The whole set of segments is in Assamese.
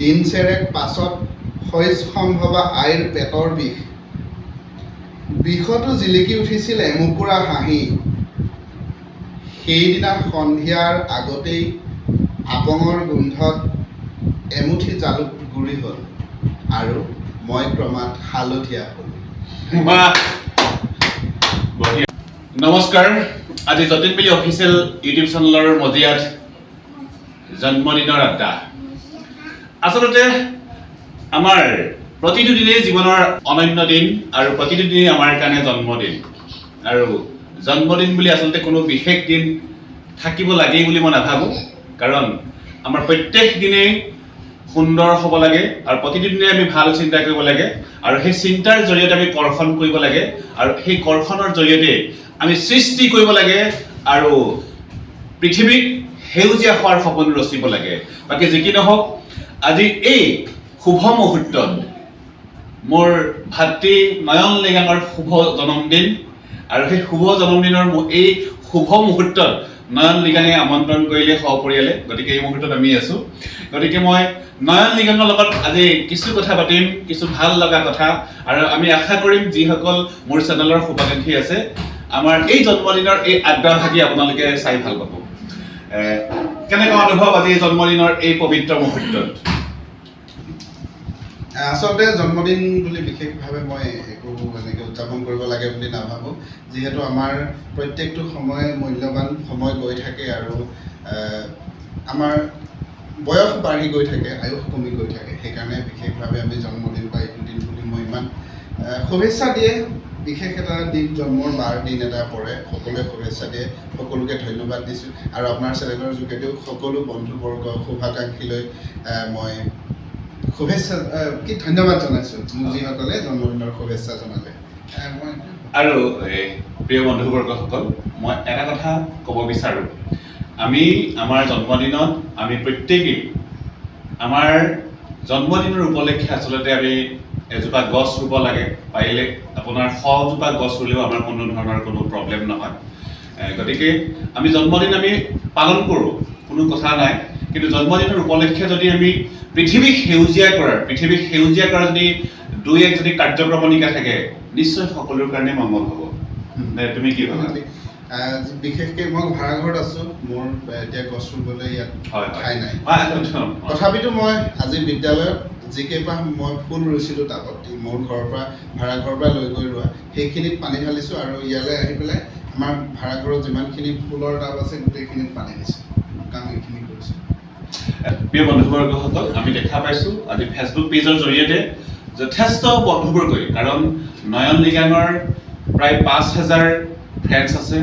দিন চেৰেক পাছত শইচ সম্ভৱা আইৰ পেটৰ বিষ। বিষতো জিলিকি উঠিছিল এমুকুৰা হাঁহি। সেইদিনা সন্ধিয়াৰ আগতেই আপঙৰ গোন্ধত এমুঠি জালুক গুৰি হ'ল আৰু মই ক্ৰমাৎ হালধীয়া হ'লোঁ। নমস্কাৰ। আজি যতীন বিলি অফিচিয়েল ইউটিউব চেনেলৰ মজিয়াত জন্মদিনৰ আড্ডা। আচলতে আমাৰ প্ৰতিটো দিনেই জীৱনৰ অনন্য দিন আৰু প্ৰতিটো দিনেই আমাৰ কাৰণে জন্মদিন। আৰু জন্মদিন বুলি আচলতে কোনো বিশেষ দিন থাকিব লাগেই বুলি মই নাভাবোঁ। কাৰণ আমাৰ প্ৰত্যেক দিনেই সুন্দৰ হ'ব লাগে আৰু প্ৰতিটো দিনে আমি ভাল চিন্তা কৰিব লাগে আৰু সেই চিন্তাৰ জৰিয়তে আমি কৰ্ষণ কৰিব লাগে আৰু সেই কৰ্ষণৰ জৰিয়তে আমি সৃষ্টি কৰিব লাগে আৰু পৃথিৱীক সেউজীয়া হোৱাৰ সপোন ৰচিব লাগে। বাকী যি কি নহওক আজি এই শুভ মুহূৰ্তত মোৰ ভাতৃ নয়ন লিগাঙৰ শুভ জন্মদিন আৰু সেই শুভ জন্মদিনৰ এই শুভ মুহূৰ্তত নয়ন লিগাঙে আমন্ত্ৰণ কৰিলে সপৰিয়ালে। গতিকে এই মুহূৰ্তত আমি আছো। গতিকে মই নয়ন লিগাঙৰ লগত আজি কিছু কথা পাতিম কিছু ভাল লগা কথা আৰু আমি আশা কৰিম যিসকল মোৰ চেনেলৰ শুভাকাংক্ষী আছে আমাৰ এই জন্মদিনৰ এই আড্ডা ভাগি আপোনালোকে চাই ভাল পাব। কেনেকুৱা অনুভৱ আজি জন্মদিনৰ এই পবিত্ৰ মুহূৰ্তত? আচলতে জন্মদিন বুলি বিশেষভাৱে মই একো এনেকৈ উদযাপন কৰিব লাগে বুলি নাভাবোঁ। যিহেতু আমাৰ প্ৰত্যেকটো সময় মূল্যৱান সময় গৈ থাকে আৰু আমাৰ বয়স বাঢ়ি গৈ থাকে আয়ুস কমি গৈ থাকে। সেইকাৰণে বিশেষভাৱে আমি জন্মদিন বা এইটো দিন বুলি মই ইমান শুভেচ্ছা দিয়ে। বিশেষ এটা দিন জন্মৰ বাৰ দিন এটা পৰে। সকলোৱে শুভেচ্ছা দিয়ে। সকলোকে ধন্যবাদ দিছোঁ। আৰু আপোনাৰ চেনেলৰ যোগেদিও সকলো বন্ধুবৰ্গ শুভাকাংক্ষীলৈ মই শুভেচ্ছা কি ধন্যবাদ জনাইছোঁ। মোক যিসকলে জন্মদিনৰ শুভেচ্ছা জনালে। আৰু প্ৰিয় বন্ধুবৰ্গসকল মই এটা কথা ক'ব বিচাৰোঁ। আমি আমাৰ জন্মদিনত আমি প্ৰত্যেকেই আমাৰ জন্মদিনৰ উপলক্ষে আচলতে আমি এজোপা গছ ৰুব লাগে পাৰিলে আপোনাৰ শজোপা গছ ৰুলেও আমাৰ কোনো ধৰণৰ কোনো প্ৰব্লেম নহয়। গতিকে আমি জন্মদিন আমি পালন কৰোঁ কোনো কথা নাই। কিন্তু জন্মদিনৰ উপলক্ষে যদি আমি পৃথিৱীক সেউজীয়া কৰাৰ পৃথিৱীক সেউজীয়া কৰাৰ যদি দুই এক যদি কাৰ্যক্ৰমণিকা থাকে নিশ্চয় সকলোৰে কাৰণে মংগল হ'ব। তুমি কি ভাবা? বিশেষকৈ মই ভাড়াঘৰত আছোঁ মোৰ এতিয়া গছ ৰুবলৈ ইয়াত ঠাই নাই। তথাপিতো মই আজি বিদ্যালয়ত যিকেইপাহ মই ফুল ৰুইছিলোঁ টাবত মোৰ ঘৰৰ পৰা ভাড়াঘৰৰ পৰা লৈ গৈ ৰোৱা সেইখিনিত পানী ঢালিছোঁ আৰু ইয়ালৈ আহি পেলাই আমাৰ ভাড়াঘৰত যিমানখিনি ফুলৰ টাব আছে গোটেইখিনিত পানী দিছোঁ কাম এইখিনি কৰিছোঁ। প্ৰিয় বন্ধুবৰ্গসকল আমি দেখা পাইছোঁ আজি ফেচবুক পেজৰ জৰিয়তে যথেষ্ট বন্ধুবৰ্গই কাৰণ নয়ন লিগাঙৰ প্ৰায় পাঁচ হাজাৰ ফ্ৰেণ্ডছ আছে।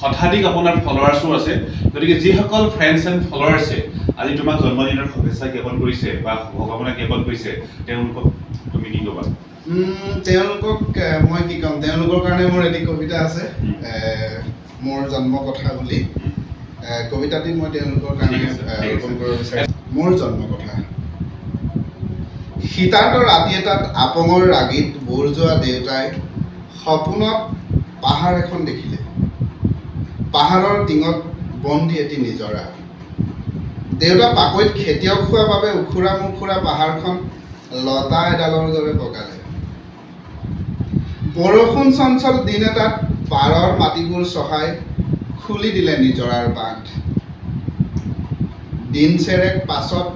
শতাধিক আপোনাৰ ফলোৱাৰ্ছো আছে। গতিকে যিসকল ফ্ৰেণ্ডছ এণ্ড ফলোৱাৰ্ছে আজি তোমাক জন্মদিনৰ শুভেচ্ছা জ্ঞাপন কৰিছে বা শুভকামনা জ্ঞাপন কৰিছে তেওঁলোকক তুমি কি ক'বা? তেওঁলোকক মই কি ক'ম? তেওঁলোকৰ কাৰণে মোৰ এটি কবিতা আছে মোৰ জন্ম কথা বুলি কবিতাটি মই তেওঁলোকৰ কাৰণে। ৰোপণ কৰিব বিচাৰিছোঁ। মোৰ জন্ম কথা শীতাৰ্ত ৰাতি এটাত আপঙৰ ৰাগীত বুৰ যোৱা দেউতাই সপোনত পাহাৰ এখন দেখিলে। পাহাৰৰ টিঙত বন্দি এটি নিজৰা। দেউতা পাকৈত খেতিয়ক হোৱাৰ বাবে উখুৰা মুখুৰা পাহাৰখন লতা এডালৰ দৰে বগালে। বৰষুণ চঞ্চল দিন এটাত পাৰৰ মাটিবোৰ চহাই খুলি দিলে নিজৰাৰ বান্ধ। দিন চেৰেক পাছত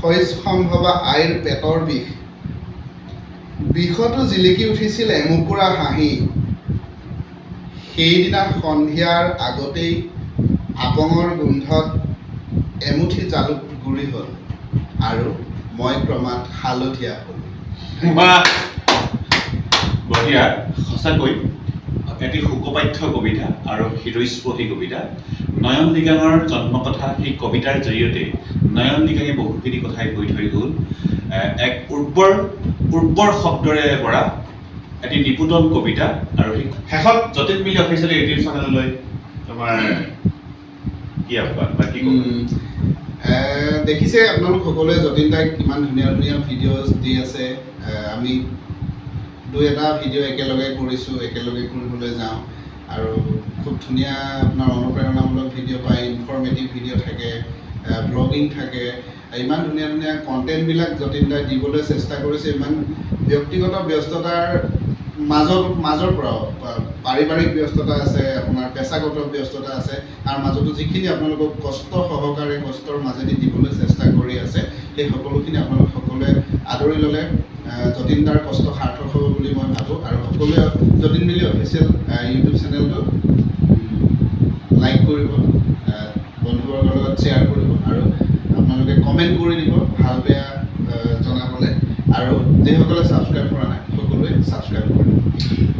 শইচ সম্ভৱা আইৰ পেটৰ বিষ। বিষতো জিলিকি উঠিছিল এমুকুৰা হাঁহি। সেইদিনা সন্ধিয়াৰ আগতেই আপঙৰ গোন্ধত এমুঠি জালুক গুৰি হ'ল আৰু মই ক্ৰমাৎ হালধীয়া হ'লোঁ! বঢ়িয়া। সঁচাকৈ এটি শোকপাঠ্য কবিতা আৰু হৃদয়স্পৰ্শী কবিতা। নয়ন লিগাঙৰ জন্ম কথা সেই কবিতাৰ জৰিয়তে নয়ন লিগাঙে বহুখিনি কথাই কৈ থৈ গ'ল। এক উৰ্বৰ উৰ্বৰ শব্দৰে ভৰা এটি নিপুতল কবিতা আৰু শেষত যতীন মিলি অফিচিয়েল ইউটিউব চেনেললৈ তোমাৰ কি আহ্বান বা কি দেখিছে আপোনালোক সকলোৱে যতীন দাইক কিমান ধুনীয়া ধুনীয়া ভিডিঅ'জ দি আছে। আমি দুই এটা ভিডিঅ' একেলগে কৰিছোঁ, একেলগে কৰিবলৈ যাওঁ। আৰু খুব ধুনীয়া আপোনাৰ অনুপ্ৰেৰণামূলক ভিডিঅ' পায় ইনফৰ্মেটিভ ভিডিঅ' থাকে ব্লগিং থাকে। ইমান ধুনীয়া ধুনীয়া কণ্টেণ্টবিলাক যতীন দাই দিবলৈ চেষ্টা কৰিছে। ইমান ব্যক্তিগত ব্যস্ততাৰ মাজত মাজৰ পৰাও পাৰিবাৰিক ব্যস্ততা আছে, আপোনাৰ পেছাগত ব্যস্ততা আছে, তাৰ মাজতো যিখিনি আপোনালোকক কষ্ট সহকাৰে কষ্টৰ মাজেদি দিবলৈ চেষ্টা কৰি আছে, সেই সকলোখিনি আপোনালোক সকলোৱে আদৰি ল'লে। যতীন দাৰ কষ্ট সাৰ্থক হ'ব বুলি মই ভাবোঁ, আৰু সকলোৱে, যতীন মিলি অফিচিয়েল ইউটিউব চেনেলটো লাইক কৰিব বন্ধুবৰ্গৰ লগত শ্বেয়াৰ কৰিব, আৰু আপোনালোকে কমেণ্ট কৰি দিব, ভালো, বেয়া জনাবলৈ। আৰু যিসকলে ছাবস্ক্ৰাইব কৰা নাই, সকলোৱে ছাবস্ক্ৰাইব কৰিব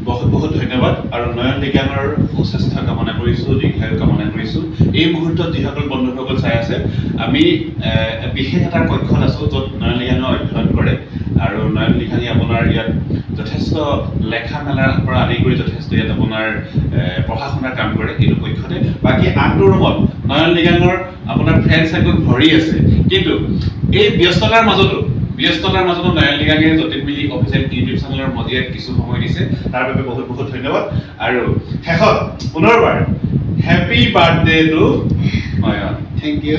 বহুত বহুত ধন্যবাদ। আৰু নয়ন লিগানৰ সুস্বাস্থ্য কামনা কৰিছোঁ দীৰ্ঘায়ু কামনা কৰিছোঁ। এই মুহূৰ্তত যিসকল বন্ধুসকল চাই আছে আমি বিশেষ এটা কক্ষত আছোঁ য'ত নয়ন লিগানে অধ্যয়ন কৰে। আৰু নয়ন লিগানী আপোনাৰ ইয়াত যথেষ্ট লেখা মেলাৰ পৰা আদি কৰি যথেষ্ট ইয়াত আপোনাৰ পঢ়া শুনাৰ কাম কৰে এইটো কক্ষতে। বাকী আনটো ৰুমত নয়ন লিগানৰ আপোনাৰ ফ্ৰেণ্ড চাৰ্কল ভৰি আছে। কিন্তু এই ব্যস্ততাৰ মাজতো ব্যস্ততাৰ মাজতো নয়ন লিগাঙে যতীন মিলি অফিচিয়েল ইউটিউব চেনেলৰ মজিয়াত কিছু সময় দিছে। তাৰ বাবে বহুত বহুত ধন্যবাদ। আৰু শেষত পুনৰবাৰ happy birthday to Nayan thank you